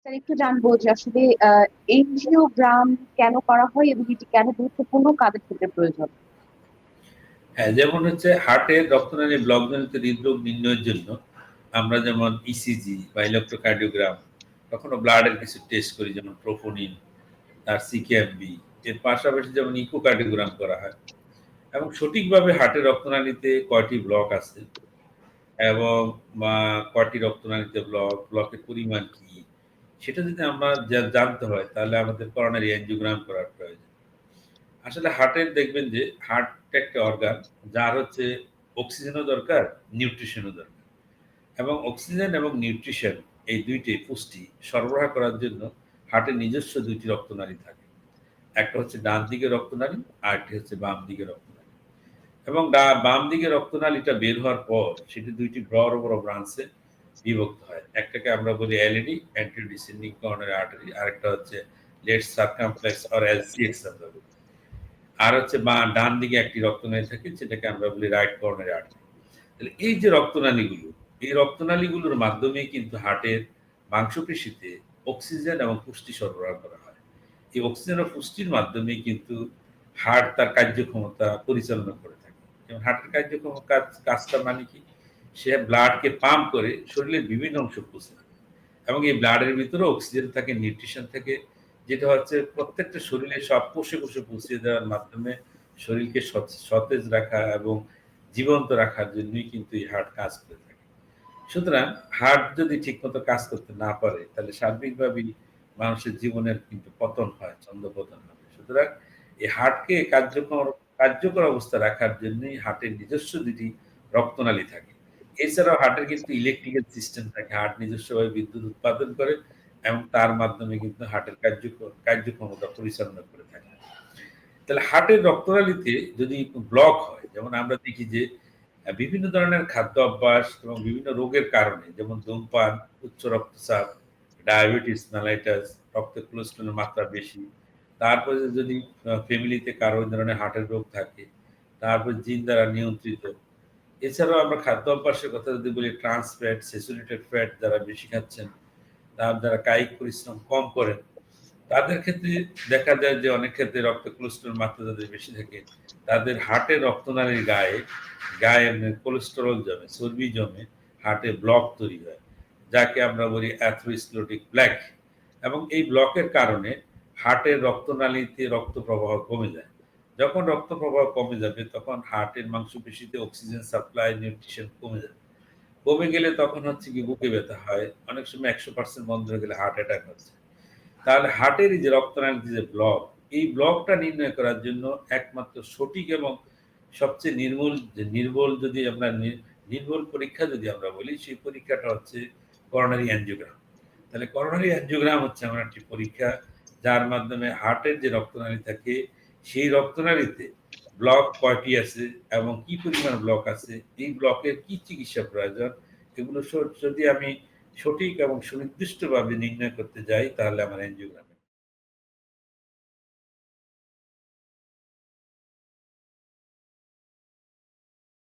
Sir, একটু জানব যে আসলে এনজিওগ্রাম কেন করা হয় এবং এটি কেন গুরুত্বপূর্ণ, কাদের ক্ষেত্রে প্রয়োজন? হ্যাঁ যেমন হচ্ছে হার্টের রক্তনালী ব্লকজনিত হৃদরোগ নির্ণয়ের জন্য আমরা যেমন ইসিজি বা ইলেকট্রোকার্ডিওগ্রাম কখনো ব্লাডের কিছু টেস্ট করি, যেমন প্রোফোনিন তার সিকেএমবি এর পাশাপাশি যেমন ইকোকার্ডিওগ্রাম করা হয়। এবং সঠিকভাবে হার্টের রক্তনালীতে কয়টি ব্লক আছে এবং কয়টি রক্তনালীতে ব্লক, ব্লকের পরিমাণ কি সেটা যদি আমরা জানতে হয়, তাহলে আমাদের করোনারি অ্যাঞ্জিওগ্রাম করার প্রয়োজন। আসলে হার্টের দেখবেন যে হার্ট একটা অর্গান যার হচ্ছে অক্সিজেনও দরকার নিউট্রিশনও দরকার। এবং অক্সিজেন এবং নিউট্রিশন এই দুইটি পুষ্টি সরবরাহ করার জন্য হার্টের নিজস্ব দুইটি রক্তনালী থাকে। একটা হচ্ছে ডান দিকে রক্তনালী, আর একটি হচ্ছে বাম দিকে রক্তনালী। এবং বাম দিকে রক্তনালীটা বের হওয়ার পর, সেটি দুইটি বড় বড় ব্রাঞ্চে বিভক্ত হয়। একটাকে আমরা বলি LED anti descending coronary artery আরেকটা হচ্ছে লেট সার্কামপ্লেক্স অর এলসিএক্স আমরা বলি। আর হচ্ছে বা ডান দিকে একটি রক্তনালী থাকে যেটাকে আমরা বলি রাইট কর্নারি আর্টারি তাহলে এই যে রক্তনালীগুলো, এই রক্তনালীগুলোর মাধ্যমে কিন্তু হার্টের মাংসপেশিতে অক্সিজেন এবং পুষ্টি সরবরাহ করা হয়। এই অক্সিজেন ও পুষ্টির মাধ্যমে কিন্তু হার্ট তার কার্যক্ষমতা পরিচালনা করে থাকে। যেমন হার্টের কার্যক্ষম কাজটা মানে কি? সে ব্লাডকে পাম্প করে শরীরের বিভিন্ন অংশ পৌঁছে। এবং এই ব্লাডের ভিতরে অক্সিজেন থাকে নিউট্রিশন থাকে, যেটা হচ্ছে প্রত্যেকটা শরীরে সব কোষে কোষে পৌঁছে দেওয়ার মাধ্যমে শরীরকে সতেজ রাখা এবং জীবন্ত রাখার জন্যই কিন্তু এই হার্ট কাজ করে থাকে। সুতরাং হার্ট যদি ঠিকমতো কাজ করতে না পারে, তাহলে সার্বিকভাবেই মানুষের জীবনের কিন্তু পতন হয়, চন্দ্রপতন হবে। সুতরাং এই হার্টকে কার্যকর কার্যকর অবস্থা রাখার জন্যই হার্টের নিজস্ব দুটি রক্তনালী থাকে। এছাড়াও হার্টের কিন্তু ইলেকট্রিক্যাল সিস্টেম থাকে। হার্ট নিজস্বভাবে বিদ্যুৎ উৎপাদন করে এবং তার মাধ্যমে কিন্তু হার্টের কার্য কার্যক্ষমতা পরিচালনা করে থাকে। তাহলে হার্টের রক্তনালীতে যদি ব্লক হয়, যেমন আমরা দেখি যে বিভিন্ন ধরনের খাদ্য অভ্যাস এবং বিভিন্ন রোগের কারণে, যেমন ধূমপান, উচ্চ রক্তচাপ ডায়াবেটিস মেলাইটাস রক্তে কোলেস্ট্রলের মাত্রা বেশি, তারপরে যদি ফ্যামিলিতে কারও ধরনের হার্টের রোগ থাকে, তারপর জিন দ্বারা নিয়ন্ত্রিত এছাড়াও আমরা খাদ্য অভ্যাসের কথা যদি বলি ট্রান্স ফ্যাট স্যাচুরেটেড ফ্যাট যারা বেশি খাচ্ছেন, তার যারা কায়িক পরিশ্রম কম করেন, তাদের ক্ষেত্রে দেখা যায় যে অনেক ক্ষেত্রে রক্ত কোলেস্ট্রল মাত্রা যাদের বেশি থাকে, তাদের হার্টের রক্তনালীর গায়ে গায়ে কোলেস্টেরল জমে, চর্বি জমে হার্টে ব্লক তৈরি হয়, যাকে আমরা বলি অ্যাথ্রোস্ক্লেরোটিক ব্ল্যাক এবং এই ব্লকের কারণে হার্টের রক্তনালীতে রক্ত প্রবাহ কমে যায়। যখন রক্ত প্রবাহ কমে যাবে, তখন হার্টের মাংসপেশিতে অক্সিজেন সাপ্লাই নিউট্রিশন কমে যাবে। কমে গেলে তখন হচ্ছে কি বুকে ব্যথা হয়। অনেক সময় একশো পার্সেন্ট বন্ধ হয়ে গেলে হার্ট অ্যাটাক হচ্ছে। তাহলে হার্টের যে রক্তনালীতে যে ব্লক এই ব্লকটা নির্ণয় করার জন্য একমাত্র সঠিক এবং সবচেয়ে নির্মূল, যে নির্ভুল যদি আমরা নি- নির্ভুল পরীক্ষা যদি আমরা বলি, সেই পরীক্ষাটা হচ্ছে করোনারি অ্যাঞ্জিওগ্রাম তাহলে করোনারি অ্যাঞ্জিওগ্রাম হচ্ছে আমার একটি পরীক্ষা, যার মাধ্যমে হার্টের যে রক্তনালী থাকে সেই রক্তনালীতে ব্লক কয়টি আছে এবং কি পরিমাণ ব্লক আছে? এই ব্লকের কি চিকিৎসা প্রয়োজন? এগুলো যদি আমি সঠিক এবং সুনির্দিষ্টভাবে নির্ণয় করতে যাই, তাহলে আমার অ্যাঞ্জিওগ্রামে